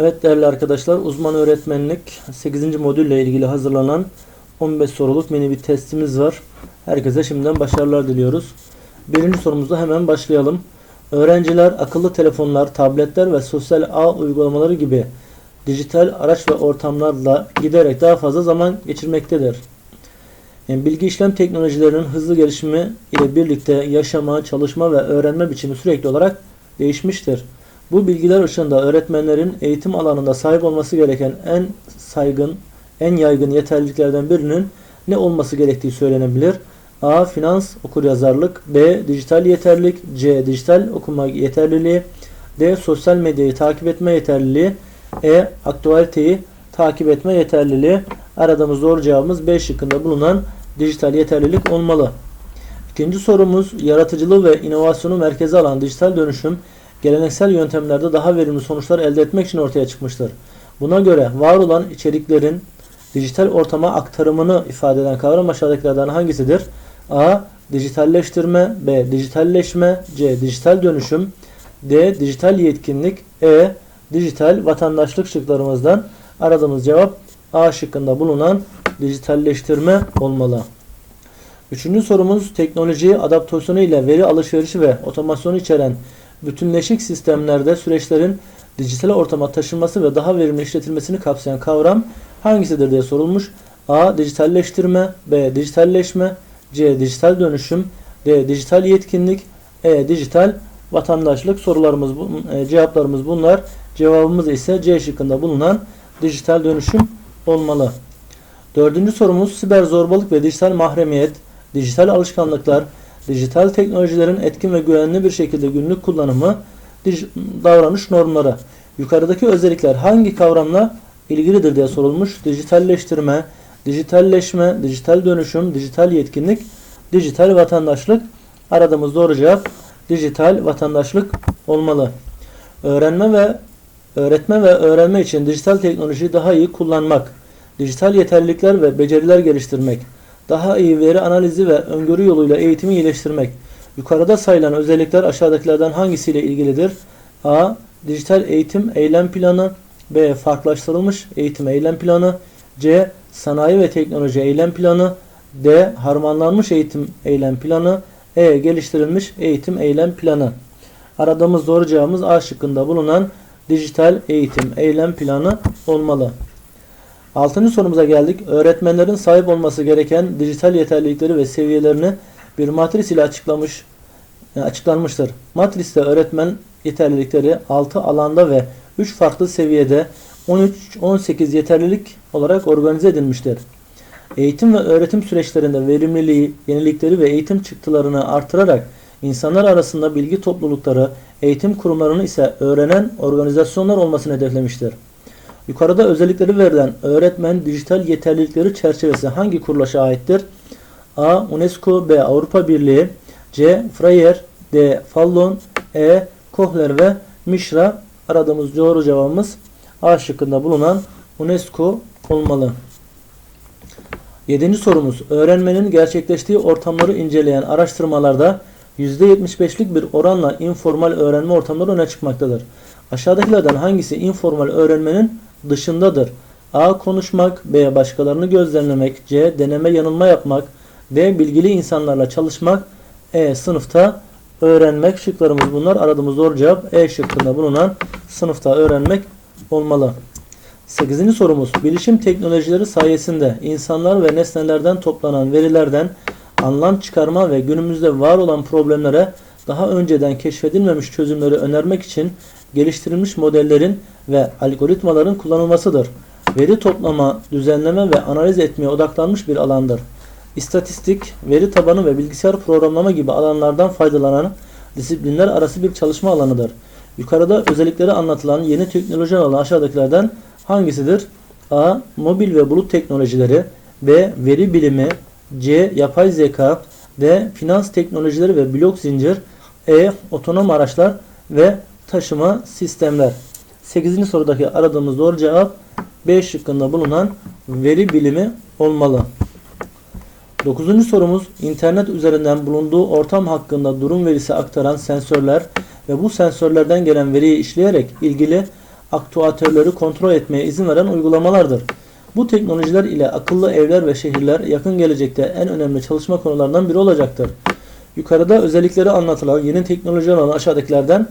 Evet değerli arkadaşlar uzman öğretmenlik 8. modülle ilgili hazırlanan 15 soruluk mini bir testimiz var. Herkese şimdiden başarılar diliyoruz. Birinci sorumuzda hemen başlayalım. Öğrenciler akıllı telefonlar, tabletler ve sosyal ağ uygulamaları gibi dijital araç ve ortamlarla giderek daha fazla zaman geçirmektedir. Yani bilgi işlem teknolojilerinin hızlı gelişimi ile birlikte yaşama, çalışma ve öğrenme biçimi sürekli olarak değişmiştir. Bu bilgiler ışığında öğretmenlerin eğitim alanında sahip olması gereken en saygın, en yaygın yeterliliklerden birinin ne olması gerektiği söylenebilir. A. Finans okuryazarlık B. Dijital yeterlilik C. Dijital okuma yeterliliği D. Sosyal medyayı takip etme yeterliliği E. Aktualiteyi takip etme yeterliliği Aradığımız doğru cevabımız B şıkkında bulunan dijital yeterlilik olmalı. İkinci sorumuz yaratıcılığı ve inovasyonu merkeze alan dijital dönüşüm geleneksel yöntemlerde daha verimli sonuçlar elde etmek için ortaya çıkmıştır. Buna göre var olan içeriklerin dijital ortama aktarımını ifade eden kavram aşağıdakilerden hangisidir? A. Dijitalleştirme B. Dijitalleşme C. Dijital dönüşüm D. Dijital yetkinlik E. Dijital vatandaşlık şıklarımızdan aradığımız cevap A şıkkında bulunan dijitalleştirme olmalı. Üçüncü sorumuz teknoloji adaptasyonu ile veri alışverişi ve otomasyonu içeren bütünleşik sistemlerde süreçlerin dijital ortama taşınması ve daha verimli işletilmesini kapsayan kavram hangisidir diye sorulmuş. A. Dijitalleştirme B. Dijitalleşme C. Dijital dönüşüm D. Dijital yetkinlik E. Dijital vatandaşlık sorularımız e, cevaplarımız bunlar. Cevabımız ise C şıkkında bulunan dijital dönüşüm olmalı. Dördüncü sorumuz siber zorbalık ve dijital mahremiyet, dijital alışkanlıklar, dijital teknolojilerin etkin ve güvenli bir şekilde günlük kullanımı, davranış normları. Yukarıdaki özellikler hangi kavramla ilgilidir diye sorulmuş. Dijitalleştirme, dijitalleşme, dijital dönüşüm, dijital yetkinlik, dijital vatandaşlık. Aradığımız doğru cevap dijital vatandaşlık olmalı. Öğrenme ve öğretme ve öğrenme için dijital teknolojiyi daha iyi kullanmak, dijital yeterlilikler ve beceriler geliştirmek, daha iyi veri analizi ve öngörü yoluyla eğitimi iyileştirmek. Yukarıda sayılan özellikler aşağıdakilerden hangisiyle ilgilidir? A. Dijital eğitim eylem planı B. Farklılaştırılmış eğitim eylem planı C. Sanayi ve teknoloji eylem planı D. Harmanlanmış eğitim eylem planı E. Geliştirilmiş eğitim eylem planı Aradığımız doğru cevabımız A şıkkında bulunan dijital eğitim eylem planı olmalı. Altıncı sorumuza geldik. Öğretmenlerin sahip olması gereken dijital yeterlilikleri ve seviyelerini bir matris ile açıklamış e, açıklanmıştır. Matriste öğretmen yeterlilikleri 6 alanda ve 3 farklı seviyede 13-18 yeterlilik olarak organize edilmiştir. Eğitim ve öğretim süreçlerinde verimliliği, yenilikleri ve eğitim çıktılarını artırarak insanlar arasında bilgi toplulukları, eğitim kurumlarını ise öğrenen organizasyonlar olmasını hedeflemiştir. Yukarıda özellikleri verilen öğretmen dijital yeterlilikleri çerçevesi hangi kuruluşa aittir? A. UNESCO B. Avrupa Birliği C. Freyer D. Fallon E. Kohler ve Mishra aradığımız doğru cevabımız A şıkkında bulunan UNESCO olmalı. Yedinci sorumuz. Öğrenmenin gerçekleştiği ortamları inceleyen araştırmalarda %75'lik bir oranla informal öğrenme ortamları öne çıkmaktadır. Aşağıdakilerden hangisi informal öğrenmenin dışındadır? A. Konuşmak B. Başkalarını gözlemlemek C. Deneme yanılma yapmak D. Bilgili insanlarla çalışmak E. Sınıfta öğrenmek şıklarımız bunlar. Aradığımız doğru cevap E şıkkında bulunan sınıfta öğrenmek olmalı. 8. sorumuz. Bilişim teknolojileri sayesinde insanlar ve nesnelerden toplanan verilerden anlam çıkarma ve günümüzde var olan problemlere daha önceden keşfedilmemiş çözümleri önermek için geliştirilmiş modellerin ve algoritmaların kullanılmasıdır. Veri toplama, düzenleme ve analiz etmeye odaklanmış bir alandır. İstatistik, veri tabanı ve bilgisayar programlama gibi alanlardan faydalanan disiplinler arası bir çalışma alanıdır. Yukarıda özellikleri anlatılan yeni teknoloji alanı aşağıdakilerden hangisidir? A. Mobil ve bulut teknolojileri B. Veri bilimi C. Yapay zeka D. Finans teknolojileri ve blok zincir E. Otonom araçlar ve taşıma sistemler. 8. sorudaki aradığımız doğru cevap B şıkkında bulunan veri bilimi olmalı. 9. sorumuz internet üzerinden bulunduğu ortam hakkında durum verisi aktaran sensörler ve bu sensörlerden gelen veriyi işleyerek ilgili aktüatörleri kontrol etmeye izin veren uygulamalardır. Bu teknolojiler ile akıllı evler ve şehirler yakın gelecekte en önemli çalışma konularından biri olacaktır. Yukarıda özellikleri anlatılan yeni teknolojiler olan aşağıdakilerden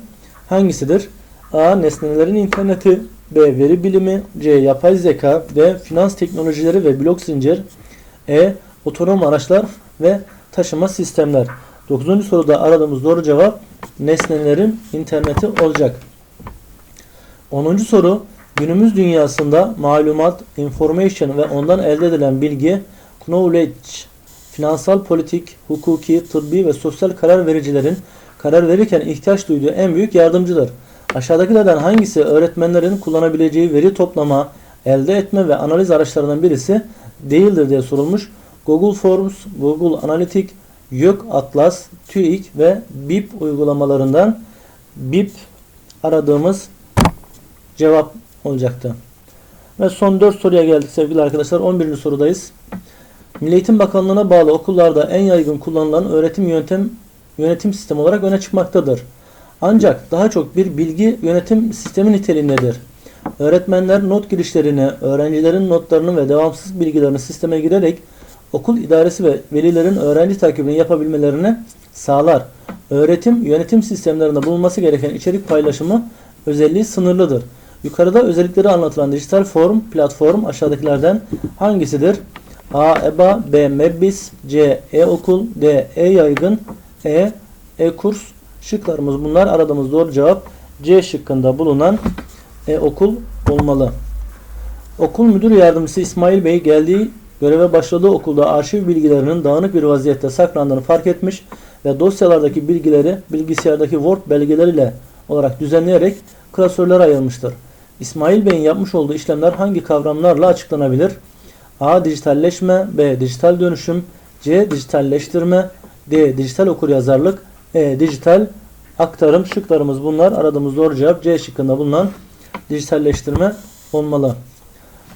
hangisidir? A. Nesnelerin interneti B. Veri bilimi C. Yapay zeka D. Finans teknolojileri ve blok zincir E. Otonom araçlar ve taşıma sistemler. 9. soruda aradığımız doğru cevap nesnelerin interneti olacak. 10. soru günümüz dünyasında malumat, information ve ondan elde edilen bilgi, knowledge, finansal, politik, hukuki, tıbbi ve sosyal karar vericilerin karar verirken ihtiyaç duyduğu en büyük yardımcıdır. Aşağıdakilerden hangisi öğretmenlerin kullanabileceği veri toplama, elde etme ve analiz araçlarından birisi değildir diye sorulmuş. Google Forms, Google Analytics, YÖK Atlas, TÜİK ve BIP uygulamalarından BIP aradığımız cevap olacaktı. Ve son 4 soruya geldik sevgili arkadaşlar. 11. sorudayız. Milli Eğitim Bakanlığı'na bağlı okullarda en yaygın kullanılan öğretim yöntem yönetim sistemi olarak öne çıkmaktadır. Ancak daha çok bir bilgi yönetim sistemi niteliğindedir. Öğretmenler not girişlerini, öğrencilerin notlarını ve devamsız bilgilerini sisteme girerek okul idaresi ve velilerin öğrenci takibini yapabilmelerini sağlar. Öğretim yönetim sistemlerinde bulunması gereken içerik paylaşımı özelliği sınırlıdır. Yukarıda özellikleri anlatılan dijital form platform aşağıdakilerden hangisidir? A. EBA B. Mebbis C. E-okul D. E-yaygın E. E-kurs Şıklarımız bunlar. Aradığımız doğru cevap C şıkkında bulunan e-okul olmalı. Okul müdür yardımcısı İsmail Bey geldiği göreve başladığı okulda arşiv bilgilerinin dağınık bir vaziyette saklandığını fark etmiş ve dosyalardaki bilgileri bilgisayardaki Word belgeleriyle olarak düzenleyerek klasörlere ayırmıştır. İsmail Bey'in yapmış olduğu işlemler hangi kavramlarla açıklanabilir? A. Dijitalleşme B. Dijital dönüşüm C. Dijitalleştirme D. Dijital okuryazarlık E. Dijital aktarım şıklarımız bunlar. Aradığımız doğru cevap C şıkkında bulunan dijitalleştirme olmalı.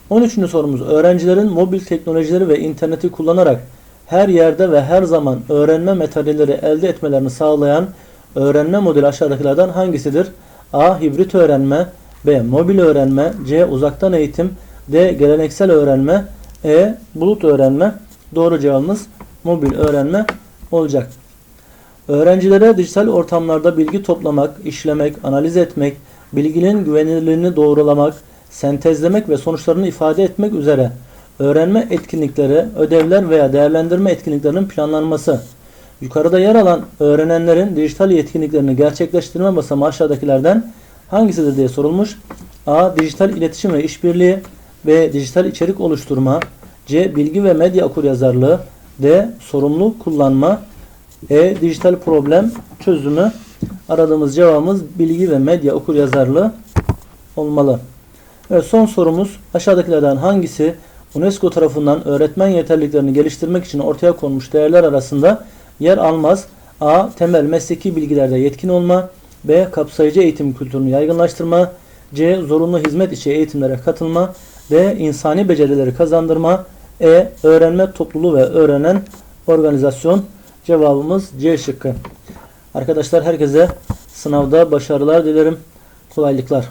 13. sorumuz öğrencilerin mobil teknolojileri ve interneti kullanarak her yerde ve her zaman öğrenme materyalleri elde etmelerini sağlayan öğrenme modeli aşağıdakilerden hangisidir? A. Hibrit öğrenme B. Mobil öğrenme C. Uzaktan eğitim D. Geleneksel öğrenme E. Bulut öğrenme Doğru cevabımız mobil öğrenme olacak. Öğrencilere dijital ortamlarda bilgi toplamak, işlemek, analiz etmek, bilginin güvenilirliğini doğrulamak, sentezlemek ve sonuçlarını ifade etmek üzere öğrenme etkinlikleri, ödevler veya değerlendirme etkinliklerinin planlanması. Yukarıda yer alan öğrenenlerin dijital yetkinliklerini gerçekleştirme basamağı aşağıdakilerden hangisidir diye sorulmuş. A. Dijital iletişim ve işbirliği B. Dijital içerik oluşturma C. Bilgi ve medya okuryazarlığı D. Sorumlu kullanma E. Dijital problem çözümü Aradığımız cevabımız bilgi ve medya okuryazarlığı olmalı. Ve son sorumuz aşağıdakilerden hangisi UNESCO tarafından öğretmen yeterliliklerini geliştirmek için ortaya konmuş değerler arasında yer almaz? A. Temel mesleki bilgilerde yetkin olma B. Kapsayıcı eğitim kültürünü yaygınlaştırma C. Zorunlu hizmet içi eğitimlere katılma D. insani becerileri kazandırma E. Öğrenme topluluğu ve öğrenen organizasyon Cevabımız C şıkkı. Arkadaşlar herkese sınavda başarılar dilerim. Kolaylıklar.